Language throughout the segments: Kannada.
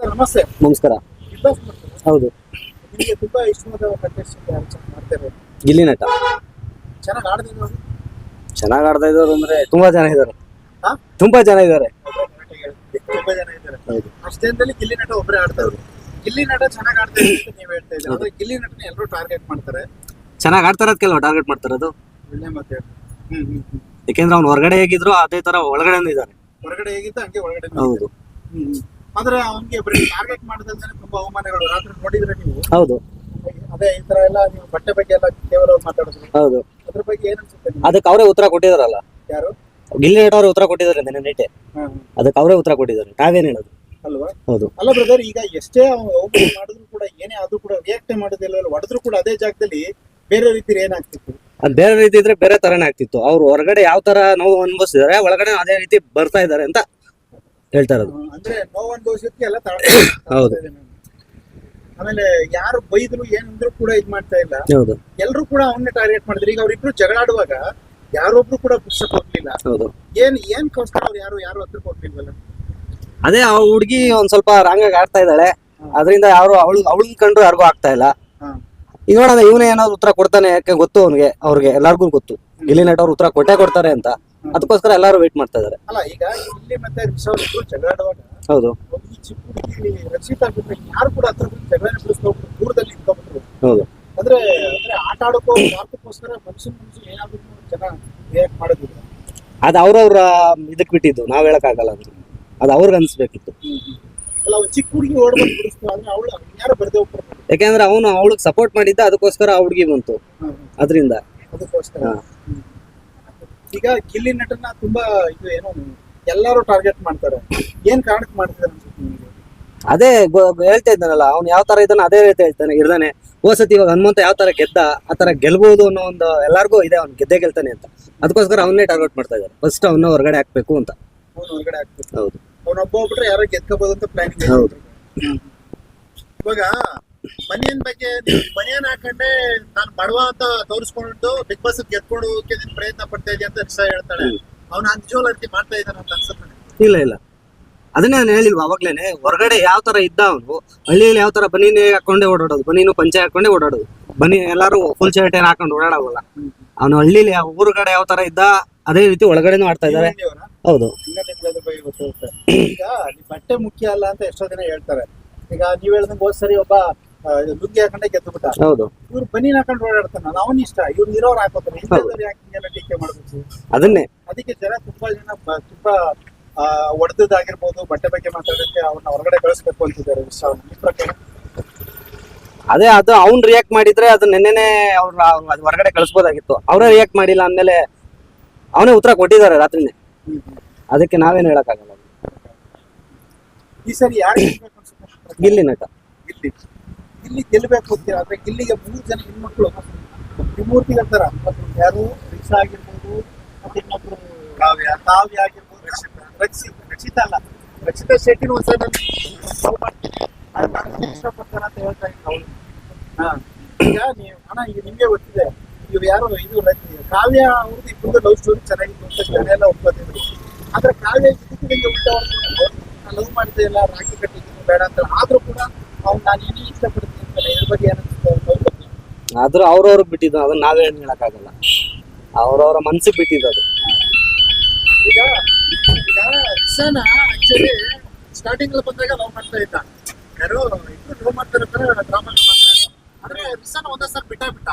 ನಮಸ್ತೆ. ನಮಸ್ಕಾರ? ಹೌದು. ನಿಮಗೆ ತುಂಬಾ ಇಷ್ಟವಾದ ಕಂಟೆಸ್ಟೆಂಟ್ ಯಾರು ಮಾಡ್ತಾರೆ? ಗಿಲ್ಲಿ ನಟ. ಚೆನ್ನಾಗಿ ಆಡ್ದಿದ್ರು ಚೆನ್ನಾಗ್ ಆಡ್ತಾ ಇದ್ದಾರೆ ಅಂದ್ರೆ ತುಂಬಾ ಜನ ಇದ್ದಾರೆ. ಹಾ? ತುಂಬಾ ಜನ ಇದಾರೆ ತುಂಬಾ ಜನ ಇದ್ದಾರೆ. ಹೌದು. ಅಷ್ಟೇ ಅಂತಲ್ಲಿ ಗಿಲ್ಲಿ ನಟ ಒಬ್ಬರೇ ಆಡ್ತಾರೆ ಗಿಲ್ಲಿ ನಟ ಚೆನ್ನಾಗಿ ಆಡ್ತಾ ಇದ್ದಾರೆ ಅಂತ ನೀವು ಹೇಳ್ತಾ ಇದ್ದೀರಾ. ಆದ್ರೆ ಗಿಲ್ಲಿ ನಟನ ಎಲ್ಲರೂ ಟಾರ್ಗೆಟ್ ಮಾಡ್ತಾರೆ. ಚೆನ್ನಾಗ್ ಆಡ್ತಾರದ್ ಕೆಲವು ಟಾರ್ಗೆಟ್ ಮಾಡ್ತಾರದು ಒಳ್ಳೆ ಹೇಳಿ ಹ್ಮ್ ಹ್ಮ್ ಹ್ಮ್. ಯಾಕೆಂದ್ರೆ ಅವ್ನು ಹೊರಗಡೆ ಹೇಗಿದ್ರು ಅದೇ ತರ ಒಳಗಡೆ ಇದ್ದಾರೆ. ಹೊರಗಡೆ ಹೇಗಿದ್ದ ಹಂಗೆ ಒಳಗಡೆ ಹೌದು. ಹ್ಮ್ ಹ್ಮ್. ಆದ್ರೆ ಅವನಿಗೆ ಬರೀ ಟಾರ್ಗೆಟ್ ಮಾಡಿದ್ರೆ ತುಂಬಾ ಅವಮಾನಗಳು. ರಾತ್ರಿ ನೋಡಿದ್ರೆ ನೀವು ಹೌದು. ಅದೇ ಈ ತರ ಎಲ್ಲ ನೀವು ಬಟ್ಟೆ ಬಗ್ಗೆ ಎಲ್ಲ ಕೇವಲ ಮಾತಾಡಿದ್ರು ಹೌದು. ಅದ್ರ ಬಗ್ಗೆ ಏನ್ ಅನ್ಸುತ್ತೆ ನಿಮ್ಗೆ? ಅದಕ್ಕೆ ಅವರೇ ಉತ್ತರ ಕೊಟ್ಟಿದಾರಲ್ಲ? ಯಾರು? ಗಿಲ್ಲಿ ನಟ ಅವ್ರು ಉತ್ತರ ಕೊಟ್ಟಿದ್ದಾರೆ ನಿನ್ನೆ ನೈಟೆ ಹಾ, ಹಾ. ಅದಕ್ಕೆ ಅವರೇ ಉತ್ತರ ಕೊಟ್ಟಿದ್ದಾರೆ. ತಾವೇನ್ ಹೇಳೋದು? ಅಲ್ವಾ? ಹೌದು. ಅಲ್ಲ ಬ್ರದರ್ ಈಗ ಎಷ್ಟೇ ಅವ್ನು ಅವಮಾನ ಮಾಡಿದ್ರು ಕೂಡ ಏನೇ ಆದ್ರೂ ಕೂಡ ರಿಯಾಕ್ಟ್ ಮಾಡೋದಿಲ್ಲ ಹೊಡೆದ್ರು ಕೂಡ ಅದೇ ಜಾಗದಲ್ಲಿ ಬೇರೆ ರೀತಿ ಏನಾಗ್ತಿತ್ತು ಅದ್ ಬೇರೆ ರೀತಿ ಇದ್ರೆ ಬೇರೆ ತರನೇ ಆಗ್ತಿತ್ತು. ಅವ್ರು ಹೊರಗಡೆ ಯಾವ ತರ ನೋವು ಅನುಭವಿಸಿದಾರೆ ಒಳಗಡೆ ಅದೇ ರೀತಿ ಬರ್ತಾ ಇದಾರೆ ಅಂತ ಹೇಳ್ತಾ ಇರೋದು. ಅಂದ್ರೆ ನೋವು ಅನುಭವಿಸೋದಕ್ಕೆ ಎಲ್ಲ ಹೌದು. ಆಮೇಲೆ ಯಾರು ಬೈದ್ರು ಏನಂದ್ರು ಕೂಡ ಇದ್ ಮಾಡ್ತಾ ಇಲ್ಲ. ಹೌದು. ಎಲ್ರು ಕೂಡ ಅವನ್ನೇ ಟಾರ್ಗೆಟ್ ಮಾಡಿದ್ರು. ಈಗ ಅವ್ರಿಬ್ರು ಜಗಳಾಡುವಾಗ ಯಾರೊಬ್ರು ಕೂಡ ಪುಸ್ತಕ ಹೋಗ್ಲಿಲ್ಲ. ಹೌದು. ಏನ್ ಏನ್ ಕೋಸ್ಕರ ಅವ್ರು ಯಾರು ಯಾರು ಹತ್ರ ಹೋಗ್ಲಿಲ್ವಲ್ಲ? ಅದೇ ಆ ಹುಡುಗಿ ಒಂದ್ ಸ್ವಲ್ಪ ರಾಂಗ್ ಆಗಿ ಆಡ್ತಾ ಇದ್ದಾಳೆ. ಅದರಿಂದ ಯಾರು ಅವಳು ಅವಳನ್ ಕಂಡ್ರು ಯಾರಿಗೂ ಆಗ್ತಾ ಇಲ್ಲ. ಈಗ ನೋಡೋಣ ಇವನೇ ಏನಾದ್ರು ಉತ್ತರ ಕೊಡ್ತಾನೆ ಯಾಕೆ ಗೊತ್ತು ಅವ್ನಿಗೆ? ಅವ್ರಿಗೆ ಎಲ್ಲಾರ್ಗು ಗೊತ್ತು. ಇಲ್ಲಿ ನಟ ಅವ್ರು ಉತ್ತರ ಕೊಟ್ಟೆ ಕೊಡ್ತಾರೆ ಅಂತ. ಅದಕ್ಕೋಸ್ಕರ ಎಲ್ಲಾರು ವೇಟ್ ಮಾಡ್ತಾ ಇದಾರೆ ಅಲ್ಲ ಈಗ ಇಲ್ಲಿ ಮತ್ತೆ ರಿಷವ್ ಇಬ್ರು ಜಗಳಾಡುವಾಗ ಹೌದು. ಒಬ್ಬ ಈ ಚಿಕ್ಕ ಹುಡುಗಿ ರಕ್ಷಿತಾ ಬಿಟ್ರೆ ಯಾರು ಕೂಡ ಹತ್ರ ಬಂದು ಜಗಳ ಬಿಡಿಸ್ಕೊಬಿಟ್ರು ದೂರದಲ್ಲಿ ನಿಂತ್ಕೊಂಡ್ಬಿಟ್ರು ಹೌದು. ಅಂದ್ರೆ ಅಂದ್ರೆ ಆಟ ಆಡೋಕೋ ಸ್ವಾರ್ಥಕ್ಕೋಸ್ಕರ ಮನುಷ್ಯನ್ ಮನುಷ್ಯ ಏನಾದ್ರು ಜನ ರಿಯಾಕ್ಟ್ ಮಾಡೋದಿಲ್ಲ. ಅದು ಅವ್ರವ್ರ ಇದಕ್ ಬಿಟ್ಟಿದ್ದು. ನಾವ್ ಹೇಳಕ್ ಆಗಲ್ಲ ಅದು ಅದು ಅವ್ರಿಗೆ ಅನ್ಸ್ಬೇಕಿತ್ತು. ಅಲ್ಲ ಅವ್ರು ಚಿಕ್ಕ ಹುಡುಗಿ ಓಡ್ಬಂದು ಬಿಡಿಸ್ತು ಆದ್ರೆ ಅವಳು ಯಾರು ಬರ್ದೇ ಹೋಗ್ತಾರೆ? ಯಾಕೆಂದ್ರೆ ಅವನು ಅವಳಿಗೆ ಸಪೋರ್ಟ್ ಮಾಡಿದ್ದ ಅದಕ್ಕೋಸ್ಕರ ಆ ಹುಡುಗಿ ಬಂತು. ಅದರಿಂದ. ಅದಕ್ಕೋಸ್ಕರ. ಈಗ ಗಿಲ್ಲಿ ನಟನ ತುಂಬಾ ಇದು ಏನೋ ಎಲ್ಲರೂ ಟಾರ್ಗೆಟ್ ಮಾಡ್ತಾರೆ. ಏನ್ ಕಾರಣಕ್ಕೆ ಮಾಡ್ತಿದ್ದಾರೆ ಅನ್ಸುತ್ತೆ ನಿಮಗೆ? ಅದೇ ಗೊ- ಹೇಳ್ತಾ ಇದ್ದಾನಲ್ಲ ಅವ್ನು ಯಾವ ತರ ಇದ್ದಾನೆ ಅದೇ ರೀತಿ ಹೇಳ್ತಾನೆ ಇರ್ದಾನೆ. ಹೋಸತಿ ಇವಾಗ ಹನುಮಂತ ಯಾವ ತರ ಗೆದ್ದ ಆ ತರ ಗೆಲ್ಬಹುದು ಅನ್ನೋ ಒಂದು ಎಲ್ಲಾರ್ಗೂ ಇದೆ ಅವ್ನು ಗೆದ್ದೆ ಗೆಲ್ತಾನೆ ಅಂತ. ಅದಕ್ಕೋಸ್ಕರ ಅವನ್ನೇ ಟಾರ್ಗೆಟ್ ಮಾಡ್ತಾ ಇದ್ದಾರೆ. ಫಸ್ಟ್ ಅವನ್ನ ಹೊರಗಡೆ ಹಾಕ್ಬೇಕು ಅಂತ. ಅವ್ನು ಹೊರಗಡೆ ಆಗ್ತದೆ ಹೌದು. ಅವ್ನೊಬ್ಬ ಹೋಗ್ಬಿಟ್ರೆ ಯಾರೋ ಗೆದ್ಕೋಬಹುದು ಅಂತ ಪ್ಲಾನಿಂಗ್ ಹೌದು. ಇವಾಗ ಬನಿಯನ್ ಬಗ್ಗೆ ಮನೆಯನ್ ಬನಿಯನ್ ಹಾಕೊಂಡೆ ನಾನು ಬಡವ ಅಂತ ತೋರಿಸ್ಕೊಂಡು ಬಿಗ್ ಬಾಸ್ ಗೆದ್ಕೊಂಡು ಹೋಗಕ್ಕೆ ನೀನ್ ಪ್ರಯತ್ನ ಪಡ್ತಾ ಇದೆಯಾ ಅಂತ ಹೇಳ್ತಾಳೆ. ಅವ್ನ ನಿಜವಾಗ್ಲೂ ಅರ್ತಿ ಮಾಡ್ತಾ ಇದ್ದಾನ ಅಂತ ಅನ್ಸುತ್ತೆ ಇಲ್ಲ ಇಲ್ಲ. ಅದನ್ನೇ ನಾನು ಹೇಳಿಲ್ವಾ ಅವಾಗ್ಲೇನೆ ಹೊರಗಡೆ ಯಾವ ತರ ಇದ್ದ ಅವನು ಹಳ್ಳಿಯಲ್ಲಿ ಯಾವ ತರ ಬನೀನೇ ಹಾಕೊಂಡೆ ಓಡಾಡೋದು ಬನೀನು ಪಂಚೆ ಹಾಕೊಂಡೆ ಓಡಾಡೋದು. ಬನಿ ಎಲ್ಲಾರು ಫುಲ್ ಶರ್ಟ್ ಏನ್ ಹಾಕೊಂಡು ಓಡಾಡೋಲ್ಲ ಅವನು ಹಳ್ಳಿಲಿ ಊರುಗಡೆ ಯಾವ ತರ ಇದ್ದ ಅದೇ ರೀತಿ ಒಳಗಡೆನೂ ಆಡ್ತಾ ಇದ್ದಾರೆ ಹೌದು. ಈಗ ಬಟ್ಟೆ ಮುಖ್ಯ ಅಲ್ಲ ಅಂತ ಎಷ್ಟೋ ಜನ ಹೇಳ್ತಾರೆ. ಈಗ ನೀವ್ ಹೇಳ್ದಂಗೆ ಹೋದ್ ಸರಿ ಒಬ್ಬ ಲುಂಗಿ ಹಾಕೊಂಡೆ ಗೆದ್ದು ಬಿಟ್ಟ. ಹೌದು. ಇವ್ರು ಬನೀನ್ ಹಾಕೊಂಡು ಓಡಾಡ್ತಾನ. ಅವನ್ ಇಷ್ಟ. ಇವ್ರು ಇರೋರು ಹಾಕೋತಾರೆ ಯಾಕೆ ಹಿಂಗೆಲ್ಲ ಟೀಕೆ ಮಾಡ್ಬೇಕು? ಅದನ್ನೇ. ಅದಕ್ಕೆ ಜನ ತುಂಬಾ ಜನ ಬ- ತುಂಬಾ ಒಡೆದಾಗಿರ್ಬೋದು ಬಟ್ಟೆ ಬಗ್ಗೆ ಮಾತಾಡೋದಕ್ಕೆ ಅವ್ರನ್ನ ಹೊರಗಡೆ ಕಳಿಸ್ಬೇಕು ಅಂತಿದ್ದಾರೆ ಈ ಪ್ರಕಾರ. ಅದೇ ಅದು ಅವ್ನ್ ರಿಯಾಕ್ಟ್ ಮಾಡಿದ್ರೆ ಅದು ನೆನ್ನೆನೆ ಅವ್ರ ಅದ್ ಹೊರಗಡೆ ಕಳಿಸ್ಬೋದಾಗಿತ್ತು. ಅವರೇ ರಿಯಾಕ್ಟ್ ಮಾಡಿಲ್ಲ ಅಂದಮೇಲೆ ಅವನೇ ಉತ್ತರ ಕೊಟ್ಟಿದ್ದಾರೆ ರಾತ್ರಿನೇ. ಅದಕ್ಕೆ ನಾವೇನು ಹೇಳಕ್ಕಾಗಲ್ಲ. ಈ ಸರಿ ಯಾರು ಗೆಲ್ಬೇಕು ಅನ್ಸುತ್ತೆ? ಗಿಲ್ಲಿ ನಟ. ಗಿಲ್ಲಿ. ಗಿಲ್ಲಿ ಗೆಲ್ಲಬೇಕು ಅಂತೀರ ಅಂದ್ರೆ ಗಿಲ್ಲಿಗೆ ಮೂರು ಜನ ಹೆಣ್ಮಕ್ಳು ತ್ರಿಮೂರ್ತಿ ಅಂತಾರ ಮತ್ತೆ ಯಾರು ರಿಕ್ಷಾ ಆಗಿರ್ಬೋದು, ಮತ್ತೆ ಇನ್ನೊಬ್ರು ಕಾವ್ಯ ಕಾವ್ಯ ಆಗಿರ್ಬೋದು, ರಕ್ಷಿತ ರಕ್ಷಿತ ಅಲ್ಲ, ರಕ್ಷಿತಾ ಶೆಟ್ಟಿನ ಮಾಡ್ತೀನಿ ಆದ್ರೆ ನಾನು ಅಂತ ಹೇಳ್ತಾ ಇದ್ದ ಅವಳು. ಹಾ, ಈಗ ನೀವು ಹಣ ಈಗ ನಿಮ್ಗೆ ಗೊತ್ತಿದೆ, ಇವ್ರು ಯಾರು, ಇದು ಕಾವ್ಯ ಅವ್ರದ್ದು ಇಬ್ಬರದ್ದು ಲವ್ ಸ್ಟೋರಿ ಚೆನ್ನಾಗಿತ್ತು ಅಂತ ಜನ ಎಲ್ಲ ಒಪ್ಕೋತಿದ್ರು. ಆದ್ರೆ ಕಾವ್ಯ ಜೊತೆ ಉಂಟು ಅವ್ರು ನಾನು ಲವ್ ಮಾಡ್ತಾ ಇಲ್ಲ ರಾಖಿ ಕಟ್ಟಿದ್ದು ಬೇಡ ಅಂತ, ಆದ್ರೂ ಕೂಡ ಅವ್ನು ನಾನು ಏನೇ ಇಷ್ಟಪಡ್ತೀನಿ? ಆದ್ರೂ ಅವ್ರವ್ರಿಗೆ ಬಿಟ್ಟಿದ್ದು ಅದನ್ನ ನಾವೇನು ಹೇಳಕ್ಕಾಗಲ್ಲ. ಅವ್ರವ್ರ ಮನ್ಸಿಗೆ ಬಿಟ್ಟಿದ್ದು ಅದು. ಈಗ ಈಗ ರಿಷಾನ ಆಕ್ಚುಲಿ ಸ್ಟಾರ್ಟಿಂಗ್ ಬಂದಾಗ ಲವ್ ಮಾಡ್ತಾ ಇದ್ದ. ಯಾರು ಇಬ್ರು ಲವ್ ಮಾಡ್ತಾ ಇರ್ತಾರೆ ಡ್ರಾಮಾ ಮಾಡ್ತಾ ಇದ್ದ ಆದ್ರೆ ರಿಷಾನ ಒಂದೇ ಸರ್ ಬಿಟ್ಟ ಬಿಟ್ಟ.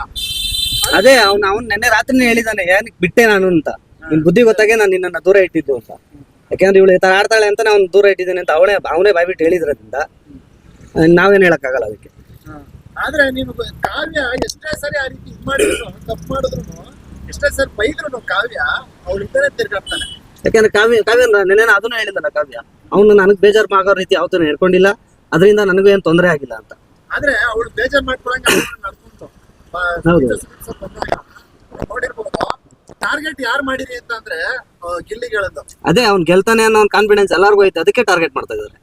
ಅದೇ ಅವ್ನು ಅವ್ನ್ ನೆನ್ನೆ ರಾತ್ರಿನೇ ಹೇಳಿದಾನೆ ಏನಕ್ಕೆ ಬಿಟ್ಟೆ ನಾನು ಅಂತ. ನಿನ್ ಬುದ್ಧಿ ಗೊತ್ತಾಗೆ ನಾನು ನಿನ್ನನ್ನ ದೂರ ಇಟ್ಟಿದ್ದು ಅಂತ. ಯಾಕಂದ್ರೆ ಇವಳು ಈ ತರ ಆಡ್ತಾಳೆ ಅಂತ ನಾನು ದೂರ ಇಟ್ಟಿದ್ದೇನೆ ಅಂತ ಅವನೇ ಅವನೇ ಬಾಯ್ಬಿಟ್ಟು ಹೇಳಿದ್ರಿಂದ ನಾವೇನ್ ಹೇಳಕ್ಕಾಗಲ್ಲ ಅದಕ್ಕೆ. ಆದ್ರೆ ನೀನು ಕಾವ್ಯ ಎಷ್ಟೇ ಸರಿ ಆ ರೀತಿ ಇದ್ ಮಾಡಿದ್ರು ತಪ್ಪು ಮಾಡಿದ್ರು ಎಷ್ಟೇ ಸರಿ ಬೈದ್ರು ಕಾವ್ಯ ಅವಳು ಇದ್ದರೆ ತಿರ್ಗಾಡ್ತಾನೆ ಯಾಕಂದ್ರೆ ಕಾವ್ಯ ಕಾವ್ಯ ನೆನೇನ ಅದನ್ನ ಹೇಳಿದಲ್ಲ ಕಾವ್ಯ. ಅವನು ನನಗೆ ಬೇಜಾರು ಮಾಡೋ ರೀತಿ ಯಾವತ್ತೂ ಹೇಳ್ಕೊಂಡಿಲ್ಲ. ಅದರಿಂದ ನನಗೂ ಏನು ತೊಂದರೆ ಆಗಿಲ್ಲ ಅಂತ. ಆದ್ರೆ ಅವಳು ಬೇಜಾರ್ ಮಾಡ್ಕೊಳಂಗ ನಡ್ಕೊಂತು. ಹೌದು. ನೋಡಿರ್ಬೋದು ಟಾರ್ಗೆಟ್ ಯಾರು ಮಾಡಿರಿ ಅಂತ ಅಂದ್ರೆ ಗಿಲ್ಲಿಗಳದ್ದು. ಅದೇ ಅವ್ನು ಗೆಲ್ತಾನೆ ಅನ್ನೋ ಒಂದು ಕಾನ್ಫಿಡೆನ್ಸ್ ಎಲ್ಲರಿಗೂ ಐತೆ. ಅದಕ್ಕೆ ಟಾರ್ಗೆಟ್ ಮಾಡ್ತಾ ಇದ್ದಾರೆ.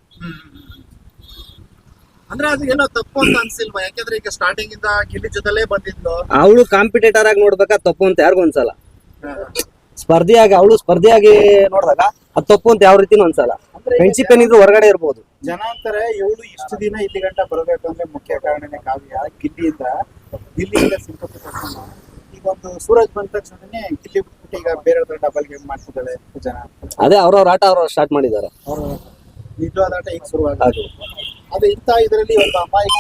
ಅಂದ್ರೆ ಅದು ಏನೋ ತಪ್ಪು ಅಂತ ಅನ್ಸಿಲ್ವಾ? ಯಾಕಂದ್ರೆ ಈಗ ಸ್ಟಾರ್ಟಿಂಗ್ ಇಂದ ಗಿಲ್ಲಿ ಜೊತೆಲೇ ಬಂದಿದ್ಲು. ಅವಳು ಕಾಂಪಿಟೇಟರ್ ಆಗಿ ನೋಡ್ಬೇಕಾ ತಪ್ಪು ಅಂತ ಯಾರಿಗೂ ಅನ್ಸಲ್ಲ. ಸ್ಪರ್ಧಿಯಾಗಿ ಅವಳು ಸ್ಪರ್ಧಿಯಾಗಿ ನೋಡಿದಾಗ ಅದು ತಪ್ಪು ಅಂತ ಯಾವ ರೀತಿನೂ ಅನ್ಸಲ್ಲ. ಈಗ ಫ್ರೆಂಡ್ಶಿಪ್ ಏನಿದ್ರು ಹೊರಗಡೆ ಇರ್ಬೋದು. ಜನ ಅಂತಾರೆ ಇವಳು ಇಷ್ಟು ದಿನ ಇಲ್ಲಿ ಗಂಟ ಬರಬೇಕು ಅಂದ್ರೆ ಮುಖ್ಯ ಕಾರಣನೇ ಕಾವ್ಯ. ಗಿಲ್ಲಿಯಿಂದ ಗಿಲ್ಲಿಯಿಂದ ಸಿಂಪತಿ ಈಗ ಒಂದು ಸೂರಜ್ ಬಂದ ತಕ್ಷಣನೇ ಗಿಲ್ಲಿ ಬಿಟ್ಬಿಟ್ಟು ಈಗ ಬೇರೆ ಡಬಲ್ ಗೇಮ್ ಮಾಡ್ತಿದ್ದಾಳೆ ಜನ. ಅದೇ ಅವ್ರವ್ರ ಆಟ ಅವ್ರವ್ರು ಸ್ಟಾರ್ಟ್ ಮಾಡಿದ್ದಾರೆ. ಅವರು ನಿಜವಾದ ಆಟ ಈಗ ಶುರುವಾಗ ಅದೇ ಇಂಥ ಇದರಲ್ಲಿ ಒಂದು ಅಮಾಯಕ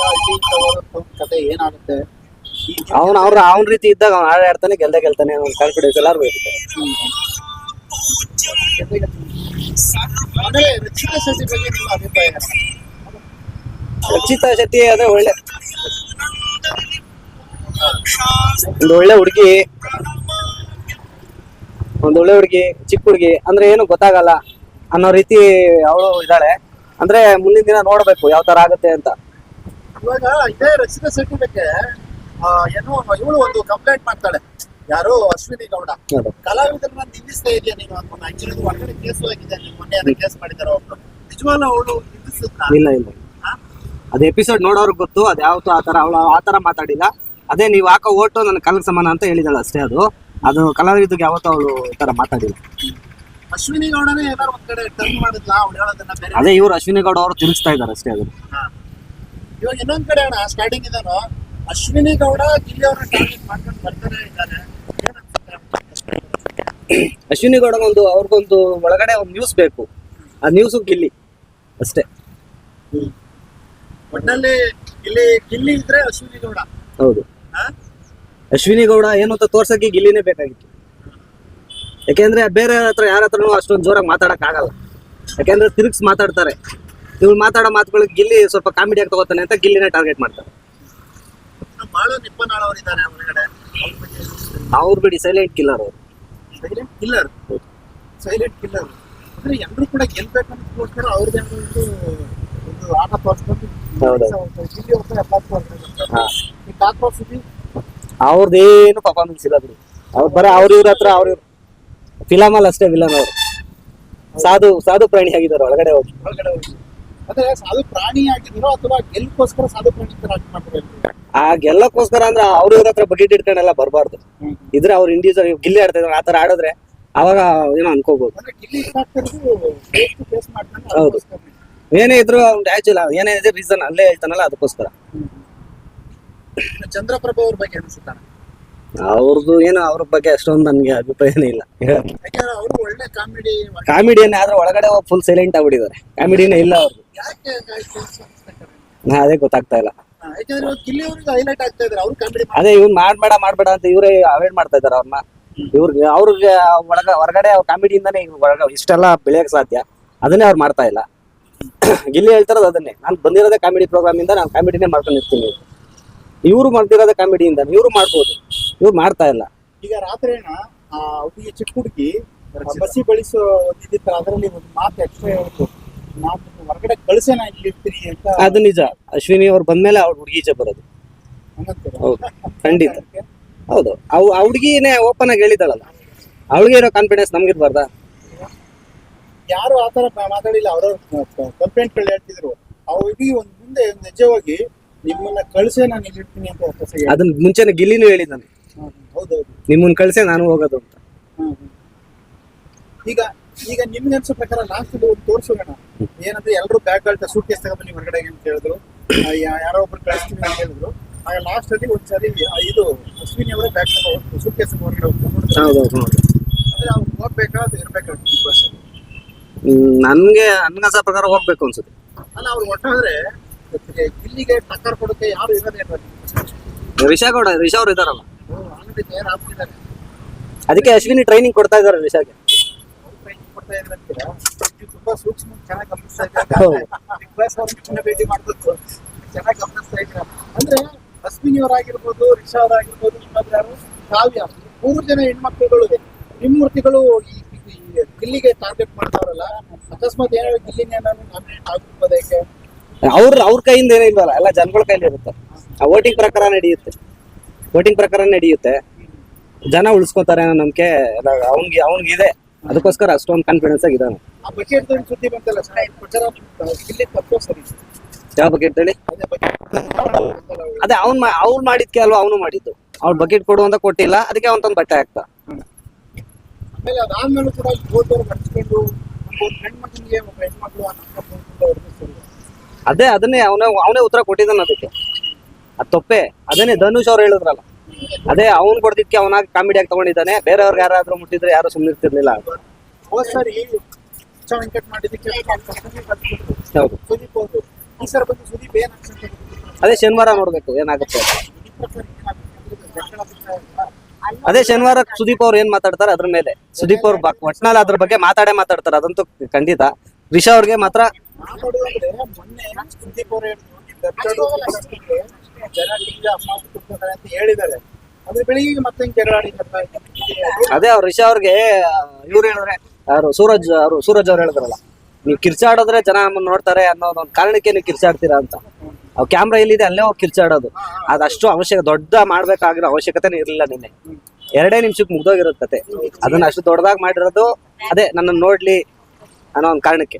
ಕತೆ ಏನಾಗುತ್ತೆ? ಅವನು ಅವ್ನು ಅವ್ರ ಅವ್ನ ರೀತಿ ಇದ್ದಾಗ ಅವ್ನು ಆಟ ಆಡ್ತಾನೆ ಗೆಲ್ದೆ ಗೆಲ್ತಾನೆ ಅನ್ನೋ ಕಾನ್ಫಿಡೆನ್ಸ್ ಎಲ್ಲಾರು ಇರುತ್ತೆ. ಆಮೇಲೆ ರಕ್ಷಿತಾ ಶೆಟ್ಟಿ ಬಗ್ಗೆ ನಿಮ್ಮ ಅಭಿಪ್ರಾಯ ರಕ್ಷಿತಾ ಶೆಟ್ಟಿ ಅದೇ ಒಳ್ಳೆ ಒಂದು ಒಳ್ಳೆ ಹುಡುಗಿ ಒಂದು ಒಳ್ಳೆ ಹುಡುಗಿ ಚಿಕ್ಕ ಹುಡುಗಿ ಅಂದ್ರೆ ಏನು ಗೊತ್ತಾಗಲ್ಲ ಅನ್ನೋ ರೀತಿ ಅವಳು ಇದ್ದಾಳೆ. ಅಂದ್ರೆ ಮುಂದಿನ ದಿನ ನೋಡ್ಬೇಕು ಯಾವ ತರ ಆಗುತ್ತೆ ಅಂತ. ಇವಾಗ ಇದೇ ರಕ್ಷಿತಾ ಶೆಟ್ಟಿ ಬಗ್ಗೆ ಆ, ಏನೋ ಇವಳು ಒಂದು ಕಂಪ್ಲೇಂಟ್ ಮಾಡ್ತಾಳೆ. ಯಾರು ಅಶ್ವಿನಿ ಗೌಡ. ಕಲಾವಿದರನ್ನ ನಿಂದಿಸ್ತಾ ಇದೆಯಾ ನೀನು ಅನ್ಕೊಂಡು ಆಕ್ಚುಲಿ ಹೊರಗಡೆ ಕೇಸು ಆಗಿದೆ ನೀವು ಮೊನ್ನೆ ಅದೇ ಕೇಸ್ ಮಾಡಿದಾರೆ ಒಬ್ರು. ನಿಜವಾಗ್ಲೂ ಅವಳು ನಿಂದಿಸುತ್ತಾ ಇಲ್ಲ ಇಲ್ಲ. ಅದು ಎಪಿಸೋಡ್ ನೋಡೋರ್ಗೆ ಗೊತ್ತು ಅದು ಯಾವತ್ತು ಆ ತರ ಅವಳು ಆ ತರ ಮಾತಾಡಿಲ್ಲ. ಅದೇ ನೀವು ಹಾಕೋ ಓಟು ನನ್ನ ಕಲಕ್ ಸಮಾನ ಅಂತ ಹೇಳಿದಾಳೆ ಅಷ್ಟೇ ಅದು. ಅದು ಕಲಾವಿದಕ್ಕೆ ಯಾವತ್ತೂ ಅವಳು ಈ ತರ ಮಾತಾಡಿಲ್ಲ. ಅಶ್ವಿನಿ ಗೌಡನೇ ಒಂದ್ ಕಡೆ ಟರ್ನ್ ಮಾಡಿದ್ಲ? ಅವ್ಳು ಹೇಳೋದನ್ನ ಬೇರೆ. ಅದೇ ಇವ್ರು ಅಶ್ವಿನಿ ಗೌಡ ಅವರು ತಿರುಗಿಸ್ತಾ ಇದ್ದಾರೆ ಅಷ್ಟೇ ಅದು. ಇವಾಗ ಇನ್ನೊಂದ್ ಕಡೆ ಅಣ್ಣ ಸ್ಟಾರ್ಟಿಂಗ್ ಇದಾನು ಅಶ್ವಿನಿ ಗೌಡ ಗಿಲ್ಲಿ ಅವ್ರನ್ನ ಟಾರ್ಗೆಟ್ ಮಾಡ್ಕೊಂಡು ಬರ್ತಾನೆ ಇದ್ದಾರೆ ಅಶ್ವಿನಿ ಗೌಡ ಒಂದು ಅವ್ರಿಗೊಂದು ಒಳಗಡೆ ಒಂದು ನ್ಯೂಸ್ ಬೇಕು. ಆ ನ್ಯೂಸ್ ಗಿಲ್ಲಿ. ಅಷ್ಟೇ. ಒಟ್ನಲ್ಲಿ ಇಲ್ಲಿ ಗಿಲ್ಲಿ ಇದ್ರೆ ಅಶ್ವಿನಿ ಗೌಡ ಹೌದು. ಹಾ? ಅಶ್ವಿನಿ ಗೌಡ ಏನು ಅಂತ ತೋರ್ಸಕ್ಕೆ ಗಿಲ್ಲಿನೇ ಬೇಕಾಗಿತ್ತು. ಯಾಕೆಂದ್ರೆ ಬೇರೆ ಹತ್ರ ಯಾರ ಹತ್ರನೂ ಅಷ್ಟೊಂದು ಜೋರಾಗಿ ಮಾತಾಡಕ್ ಆಗಲ್ಲ. ಯಾಕೆಂದ್ರೆ ತಿರುಗ್ಸ್ ಮಾತಾಡ್ತಾರೆ. ಇವ್ರು ಮಾತಾಡೋ ಮಾತುಗಳಿಗೆ ಗಿಲ್ಲಿ ಸ್ವಲ್ಪ ಕಾಮಿಡಿಯಾಗಿ ತಗೋತಾನೆ ಅಂತ ಗಿಲ್ಲಿನೇ ಟಾರ್ಗೆಟ್ ಮಾಡ್ತಾರೆ. ಅವ್ರು ಬಿಡಿ ಸೈಲೆಂಟ್ ಕಿಲ್ಲರ್ ಅವರು. ಕಿಲ್ಲರ್ ಸೈಲೆಂಟ್ ಕಿಲ್ಲರ್ ಅಂದ್ರೆ ಎಲ್ಲರೂ ಕೂಡ ಅವ್ರದೇ ಒಂದು ಆಟ ತೋರಿಸ್ಕೊಂಡು. ಗಿಲ್ಲಿ ಅವ್ರ ಕಾಕ್ರೋಚ್ ಅವ್ರದ್ದೇನು ಪರ್ಫಾರ್ಮೆನ್ಸ್ ಇಲ್ಲ ಬಿಡಿ. ಅವ್ರು ಬರ ಅವ್ರ ಇವ್ರ ಹತ್ರ ಅವ್ರ ಫಿಲಮಲ್ಲಿ ಅಷ್ಟೇ ವಿಲನ್ ಅವರು. ಸಾಧು ಸಾಧು ಪ್ರಾಣಿ ಆಗಿದ್ದಾರೆ ಒಳಗಡೆ ಹೋಗಿ. ಒಳಗಡೆ ಹೋಗಿ. ಅಂದ್ರೆ ಸಾಧು ಪ್ರಾಣಿ ಅಥವಾ ಗೆಲ್ಕೋಸ್ಕರ ಸಾಧು ಪ್ರಾಣಿ ತರ ಆಟ ಮಾಡ್ತಾರೆ ಆ ಗೆಲ್ಲಕ್ಕೋಸ್ಕರ ಅಂದ್ರೆ ಅವ್ರ ಇವ್ರ ಹತ್ರ ಬಕೆಟ್ ಇಟ್ಕೊಂಡೆಲ್ಲ ಬರಬಾರ್ದು. ಇದ್ರೆ ಅವ್ರು ಇಂಡಿವಿಜುವಲ್ ಗಿಲ್ಲಿ ಆಡ್ತಾ ಆ ತರ ಆಡಿದ್ರೆ ಅವಾಗ ಏನೋ ಅನ್ಕೋಬಹುದು ಹೌದು. ಏನೇ ಇದ್ರು ಅವ್ನು ಆಕ್ಚುಲ್ ಏನೇ ಇದೆ ರೀಸನ್ ಅಲ್ಲೇ ಹೇಳ್ತಾನಲ್ಲ ಅದಕ್ಕೋಸ್ಕರ. ಚಂದ್ರಪ್ರಭು ಅವ್ರ ಬಗ್ಗೆ ಅನ್ಸುತ್ತಾನೆ ಅವ್ರದ್ದು ಏನು ಅವ್ರ ಬಗ್ಗೆ ಅಷ್ಟೊಂದು ನನಗೆ ಅಭಿಪ್ರಾಯನೇ ಇಲ್ಲ. ಯಾಕಂದ್ರೆ ಅವರು ಒಳ್ಳೆ ಕಾಮಿಡಿ ಕಾಮಿಡಿಯನ್ ಆದ್ರೆ ಒಳಗಡೆ ಫುಲ್ ಸೈಲೆಂಟ್ ಆಗ್ಬಿಟ್ಟಿದ್ದಾರೆ. ಕಾಮಿಡಿನೇ ಇಲ್ಲ ಅವ್ರದ್ದು ಯಾಕೆ ನಾ ಅದೇ ಗೊತ್ತಾಗ್ತಾ ಇಲ್ಲ. ಯಾಕಂದ್ರೆ ಇವಾಗ ಗಿಲ್ಲಿ ಅವ್ರಿಗೆ ಹೈಲೈಟ್ ಆಗ್ತಾ ಇದಾರೆ ಅವ್ರು ಕಾಮಿಡಿ ಅದೇ ಇವ್ನು ಮಾಡ್ಬೇಡ ಮಾಡ್ಬೇಡ ಅಂತ ಇವರೇ ಅವಾಯ್ಡ್ ಮಾಡ್ತಾ ಇದಾರೆ ಅವ್ರನ್ನ ಇವ್ರಿಗೆ ಅವ್ರಿಗೆ ಒಳಗ ಹೊರಗಡೆ ಕಾಮಿಡಿಯಿಂದಾನೇ ಒಳಗ ಇಷ್ಟೆಲ್ಲ ಬೆಳೆಯಕ್ ಸಾಧ್ಯ. ಅದನ್ನೇ ಅವ್ರು ಮಾಡ್ತಾ ಇಲ್ಲ. ಗಿಲ್ಲಿ ಹೇಳ್ತಾರದು ಅದನ್ನೇ. ನಾನು ಬಂದಿರೋದೇ ಕಾಮಿಡಿ ಪ್ರೋಗ್ರಾಮ್ ಇಂದ ನಾನು ಕಾಮಿಡಿನೇ ಮಾಡ್ಕೊಂಡಿರ್ತೀನಿ. ಇವ್ರು ಮಾಡ್ತಿರೋದೇ ಕಾಮಿಡಿಯಿಂದ ಇವ್ರು ಮಾಡ್ಬೋದು. ಇವ್ರು ಮಾಡ್ತಾ ಇಲ್ಲ. ಈಗ ರಾತ್ರಿ ಹುಡುಗಿ ಚಿಕ್ಕ ಹುಡುಗಿ ಬಸಿ ಬಳಸೋ ಒಂದಿದ್ದಿತ್ತು ಅದರಲ್ಲಿ ಒಂದು ಮಾತು ಎಕ್ಸ್ಟ್ರಾ ಹೇಳ್ತು ನಾನು ಹೊರಗಡೆ ಕಳ್ಸೇನಾ ಇಲ್ಲಿ ಇರ್ತೀನಿ ಅಂತ ಅದು ನಿಜ. ಅಶ್ವಿನಿ ಅವ್ರು ಬಂದ್ಮೇಲೆ ಅವ್ರ ಹುಡುಗೀಚೆ ಬರೋದು. ಹೌದು. ಖಂಡಿತ. ಹೌದು. ಅವ್ ಆ ಹುಡುಗಿನೇ ಓಪನ್ ಆಗಿ ಹೇಳಿದಾಳಲ್ಲ ಅವಳಿಗೆ ಇರೋ ಕಾನ್ಫಿಡೆನ್ಸ್ ನಮ್ಗಿರ್ಬಾರ್ದ ಯಾರು ಆತರ ಮಾ- ಮಾತಾಡಿಲ್ಲ. ಅವ್ರವ್ರ ಕಂಪ್ಲೇಂಟ್ಗಳು ಹೇಳ್ತಿದ್ರು. ಆ ಹುಡುಗಿ ಒಂದ್ ಮುಂದೆ ನಿಜವಾಗಿ ನಿಮ್ಮನ್ನ ಕಳ್ಸೇ ನಾನು ಇಲ್ಲಿ ಇರ್ತೀನಿ ಅಂತ ವಾಪಸ್ ಅದನ್ನ ಮುಂಚೆನೆ ಗಿಲ್ಲಿನೂ ಹೇಳಿದ್ದಾನೆ ಹೌದೌದು ನಿಮ್ಮನ್ನ ಕಳ್ಸೆ ನಾನು ಹೋಗೋದು ಅಂತ. ಈಗ ಈಗ ನಿಮ್ಗೆ ಅನ್ಸೋ ಪ್ರಕಾರ ಲಾಸ್ಟ್ ಒಂದು ತೋರ್ಸೋಣ. ಏನಂದ್ರೆ ಎಲ್ಲರೂ ಬ್ಯಾಗ್ ಕಳ್ತಾ ಸೂಟ್ ಕೇಸ್ ನೀವು ಹೊರಗಡೆ ಅಂತ ಹೇಳಿದ್ರು. ಯಾರೋ ಒಬ್ರು ಕಳಿಸ್ತೀವಿ ಅಂತ ಹೇಳಿದ್ರು. ಆಗ ಲಾಸ್ಟ್ ಅಲ್ಲಿ ಒಂದ್ಸರಿ ಇದು ಅಶ್ವಿನಿ ಅವರೇ ಬ್ಯಾಗ್ ಸೂಟ್ ಕೇಸ್ ಹೊರಗಡೆ ಹೋಗ್ತಾರೆ ಅಂದ್ರೆ ಅವ್ರು ಹೋಗ್ಬೇಕಾ ಅದು ಇರ್ಬೇಕಾ ಬಿಗ್ ಬಾಸ್ ನನ್ಗೆ ನನ್ಗನ್ಸೋ ಪ್ರಕಾರ ಹೋಗ್ಬೇಕು ಅನ್ಸುತ್ತೆ. ಅಲ್ಲ ಅವ್ರು ಒಟ್ಟಾದ್ರೆ ಇಲ್ಲಿಗೆ ಟಕ್ಕರ್ ಕೊಡುತ್ತೆ ಯಾರು ಇರೋದೇ ರಿಷಾ ಗೌಡ ರಿಷಾ ಅವ್ರು ಇದಾರಲ್ಲ ಅದಕ್ಕೆ ಅಶ್ವಿನಿ ಟ್ರೈನಿಂಗ್ ಕೊಡ್ತಾ ಇದಾರೆ ಇದ್ದಾರೆ ತುಂಬಾ ಸೂಕ್ಷ್ಮ ಚೆನ್ನಾಗಿ ಗಮನಿಸ್ತಾ ಇದ್ದಾರೆ. ಬಿಗ್ ಬಾಸ್ ಅವ್ರನ್ನ ಭೇಟಿ ಮಾಡ್ಬೇಕು. ಚೆನ್ನಾಗಿ ಗಮನಿಸ್ತಾ ಇದ್ದೀರಾ? ಅಂದ್ರೆ ಅಶ್ವಿನಿ ಅವರಾಗಿರ್ಬೋದು ರಿಷಾ ಅವರಾಗಿರ್ಬೋದು ಇನ್ನೊಬ್ರು ಯಾರು? ಕಾವ್ಯ ಮೂರು ಜನ ಹೆಣ್ಮಕ್ಳುಗಳು ನಿಮ್ಮೂರ್ತಿಗಳು ಈ ಈ ಗಿಲ್ಲಿಗೆ ಟಾರ್ಗೆಟ್ ಮಾಡ್ತಾರಲ್ಲ ಅಕಸ್ಮಾತ್ ಏನೋ ಗಿಲ್ಲಿನ ಏನಾದ್ರು ನಾಮಿನೇಟ್ ಆಗ್ಬಿಡ್ಬೋದಕ್ಕೆ ಅವ್ರ ಅವ್ರ ಕೈಯಿಂದ ಏನೂ ಇಲ್ವಲ್ಲ ಎಲ್ಲ ಜನಗಳ ಕೈಲಿ ಇರುತ್ತೆ ಆ ವೋಟಿಂಗ್ ಪ್ರಕಾರ ನಡೆಯುತ್ತೆ. ವೋಟಿಂಗ್ ಪ್ರಕಾರ ನಡೆಯುತ್ತೆ. ಜನ ಉಳಿಸ್ಕೊತಾರೆ ಅನ್ನೋ ನಂಬಿಕೆ ಅವ್ನಿಗೆ ಅವ್ನಿಗಿದೆ. ಅದಕ್ಕೋಸ್ಕರ ಅಷ್ಟೊಂದು ಕಾನ್ಫಿಡೆನ್ಸ್ ಆಗಿದ್ದಾನೆ ಯಾವ ಬಕೆಟ್ ಹೇಳಿ? ಅದೇ ಅವ್ನ್ ಅವ್ರು ಮಾಡಿದ್ಕೆ ಅಲ್ವಾ ಅವನು ಮಾಡಿದ್ದು? ಅವ್ರು ಬಕೆಟ್ ಕೊಡು ಅಂತ ಕೊಟ್ಟಿಲ್ಲ ಅದಕ್ಕೆ ಅವನ್ ತಂದ್ ಬಟ್ಟೆ ಹಾಕ್ತಾ. ಆಮೇಲೆ ಅದಾದ್ಮೇಲೂ ಕೂಡ ಓದೋರು ಮರ್ಸ್ಕೊಂಡು ಒಂದು ಹೆಣ್ಮಕ್ಳಿಗೆ ಒಬ್ಬ ಹೆಣ್ಮಕ್ಳು ಆ ನಮ್ಮ ಕುಟುಂಬ ವರ್ತಿಸ್ತಾರೆ. ಅದೇ ಅದನ್ನೇ ಅವನೇ ಅವನೇ ಉತ್ತರ ಕೊಟ್ಟಿದ್ದಾನೆ ಅದಕ್ಕೆ. ಅದು ತಪ್ಪೇ ಅದನ್ನೇ ಧನುಷ್ ಅವ್ರು ಹೇಳಿದ್ರಲ್ಲ. ಅದೇ ಅವ್ನು ಕೊಡ್ದಿದ್ಕೆ ಅವನಾಗಿ ಕಾಮಿಡಿಯಾಗಿ ತಗೊಂಡಿದ್ದಾನೆ. ಬೇರೆಯವ್ರಿಗೆ ಯಾರಾದ್ರೂ ಮುಟ್ಟಿದ್ರೆ ಯಾರು ಸುಮ್ಮನೆ ಇರ್ತಿರ್ಲಿಲ್ಲ ಅದೇ ಶನಿವಾರ ನೋಡ್ಬೇಕು ಏನಾಗುತ್ತೆ. ಅದೇ ಶನಿವಾರ ಸುದೀಪ್ ಅವ್ರು ಏನ್ ಮಾತಾಡ್ತಾರೆ ಅದ್ರ ಮೇಲೆ. ಸುದೀಪ್ ಅವ್ರ ಒಟ್ನಲ್ಲಿ ಅದ್ರ ಬಗ್ಗೆ ಮಾತಾಡೇ ಮಾತಾಡ್ತಾರೆ ಅದಂತೂ ಖಂಡಿತ. ರಿಷಾ ಅವ್ರಿಗೆ ಮಾತ್ರ ಹೇಳಿದ್ದಾರೆ. ಅದೇ ಅವ್ರು ರಿಷಾ ಅವ್ರಿಗೆ, ಇವ್ರು ಹೇಳಿದ್ರೆ, ಯಾರು, ಸೂರಜ್ ಅವರು ಸೂರಜ್ ಅವ್ರು ಹೇಳಿದ್ರಲ್ಲ, ನೀವು ಕಿರ್ಚಾಡಿದ್ರೆ ಜನ ನಮ್ಮನ್ನ ನೋಡ್ತಾರೆ ಅನ್ನೋ ಒಂದು ಕಾರಣಕ್ಕೆ ನೀವು ಕಿರ್ಚಾಡ್ತೀರಾ ಅಂತ. ಅವ್ ಕ್ಯಾಮ್ರಾ ಎಲ್ಲಿದೆ ಅಲ್ಲೇ ಹೋಗಿ ಕಿರ್ಚಾಡೋದು. ಅದಷ್ಟು ಅವಶ್ಯಕ, ದೊಡ್ಡ ಮಾಡ್ಬೇಕಾಗಿರೋ ಅವಶ್ಯಕತೆನೇ ಇರಲಿಲ್ಲ ನಿನ್ನೆ. ಎರಡೇ ನಿಮಿಷಕ್ಕೆ ಮುಗ್ದೋಗಿರುತ್ತೆ ಅದನ್ನ ಅಷ್ಟು ದೊಡ್ಡದಾಗಿ ಮಾಡಿರೋದು, ಅದೇ ನನ್ನ ನೋಡ್ಲಿ ಅನ್ನೋ ಒಂದು ಕಾರಣಕ್ಕೆ.